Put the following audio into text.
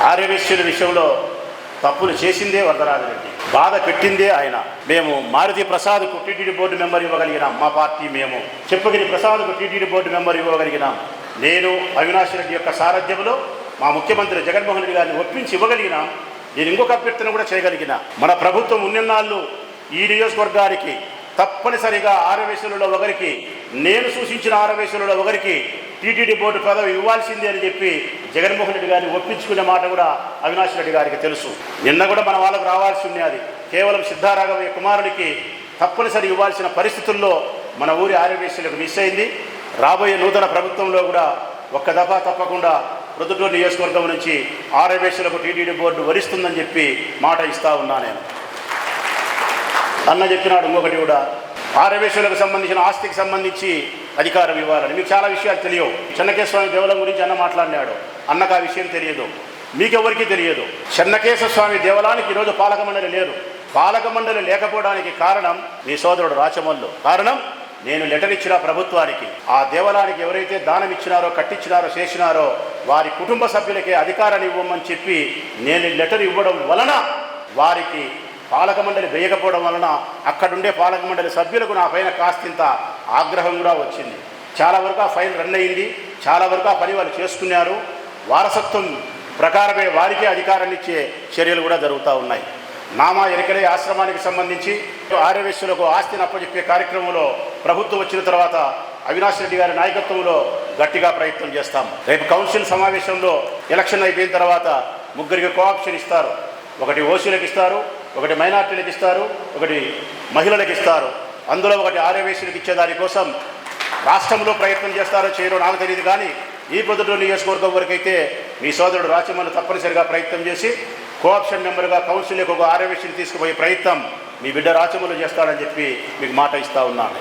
ఆర్యవేశ్యుల విషయంలో తప్పులు చేసిందే వరదరాజరెడ్డి. బాధ పెట్టిందే ఆయన. మేము మారుతి ప్రసాద్కు టీటీడీ బోర్డు మెంబర్ ఇవ్వగలిగినాం. మా పార్టీ మేము. చెప్పగిరి ప్రసాద్కు టీటీడీ బోర్డు మెంబర్ ఇవ్వగలిగినాం. నేను అవినాష్ రెడ్డి యొక్క సారథ్యంలో మా ముఖ్యమంత్రి జగన్మోహన్ రెడ్డి గారిని ఒప్పించి ఇవ్వగలిగినాం. నేను ఇంకొక అభ్యర్థన కూడా చేయగలిగిన. మన ప్రభుత్వం ఉన్నన్నాళ్ళు ఈ నియోజకవర్గానికి తప్పనిసరిగా ఆరవేశులలో ఒకరికి నేను సూచించిన ఆరవేశులలో ఒకరికి టీటీడీ బోర్డు పదవి ఇవ్వాల్సిందే అని చెప్పి జగన్మోహన్ రెడ్డి గారిని ఒప్పించుకునే మాట కూడా అవినాష్ రెడ్డి గారికి తెలుసు. నిన్న కూడా మన వాళ్ళకు రావాల్సి ఉన్నది కేవలం సిద్ధారాఘవయ్య కుమారుడికి తప్పనిసరి ఇవ్వాల్సిన పరిస్థితుల్లో మన ఊరి ఆర్యవేశ్యులకు మిస్ అయింది. రాబోయే నూతన ప్రభుత్వంలో కూడా ఒక్క దఫా తప్పకుండా ప్రొద్దుటూరు నియోజకవర్గం నుంచి ఆర్యవేశ్యులకు టీటీడీ బోర్డు వరిస్తుందని చెప్పి మాట ఇస్తా ఉన్నా నేను. అన్న చెప్పినాడు ఇంకొకటి కూడా. ఆరవేశ్వరులకు సంబంధించిన ఆస్తికి సంబంధించి అధికారం ఇవ్వాలని. మీకు చాలా విషయాలు తెలియవు. చెన్నకేశ్వర దేవాలయం గురించి అన్న మాట్లాడినాడు. అన్నకు ఆ విషయం తెలియదు. మీకెవరికి తెలియదు. చెన్నకేశ్వర స్వామి దేవాలయానికి ఈరోజు పాలక మండలి లేదు. పాలక మండలి లేకపోవడానికి కారణం మీ సోదరుడు రాచమల్లు. కారణం నేను లెటర్ ఇచ్చిన ప్రభుత్వానికి. ఆ దేవాలయానికి ఎవరైతే దానం ఇచ్చినారో కట్టించినారో చేసినారో వారి కుటుంబ సభ్యులకే అధికారాన్ని ఇవ్వమని చెప్పి నేను లెటర్ ఇవ్వడం వలన వారికి పాలక మండలి వేయకపోవడం వలన అక్కడుండే పాలక మండలి సభ్యులకు నా పైన కాస్తింత ఆగ్రహం కూడా వచ్చింది. చాలా వరకు ఆ ఫైల్ రన్ అయింది. చాలా వరకు ఆ పని వాళ్ళు చేసుకున్నారు. వారసత్వం ప్రకారమే వారికే అధికారాన్ని ఇచ్చే చర్యలు కూడా జరుగుతూ ఉన్నాయి. నామా ఎరికలే ఆశ్రమానికి సంబంధించి ఆర్యవేశ్యులకు ఆస్తిని అప్పచెప్పే కార్యక్రమంలో ప్రభుత్వం వచ్చిన తర్వాత అవినాష్ రెడ్డి గారి నాయకత్వంలో గట్టిగా ప్రయత్నం చేస్తాం. రేపు కౌన్సిల్ సమావేశంలో ఎలక్షన్ అయిపోయిన తర్వాత ముగ్గురికి కోఆప్షన్ ఇస్తారు. ఒకటి ఓసీలకు ఇస్తారు. ఒకటి మైనార్టీలకు ఇస్తారు ఒకటి మహిళలకు ఇస్తారు. అందులో ఒకటి ఆర్యవేశ్యులకు ఇచ్చే దానికోసం రాష్ట్రంలో ప్రయత్నం చేస్తారో చేయరో నాకు తెలియదు కానీ ఈ పొద్దుటూరు నియోజకవర్గం వరకైతే మీ సోదరుడు రాచమల్లు తప్పనిసరిగా ప్రయత్నం చేసి కోఆప్షన్ మెంబర్గా కౌన్సిల్కి ఒక ఆర్యవేశ్యం తీసుకుపోయే ప్రయత్నం మీ బిడ్డ రాచమల్లు చేస్తాడని చెప్పి మీకు మాట ఇస్తా ఉన్నాను.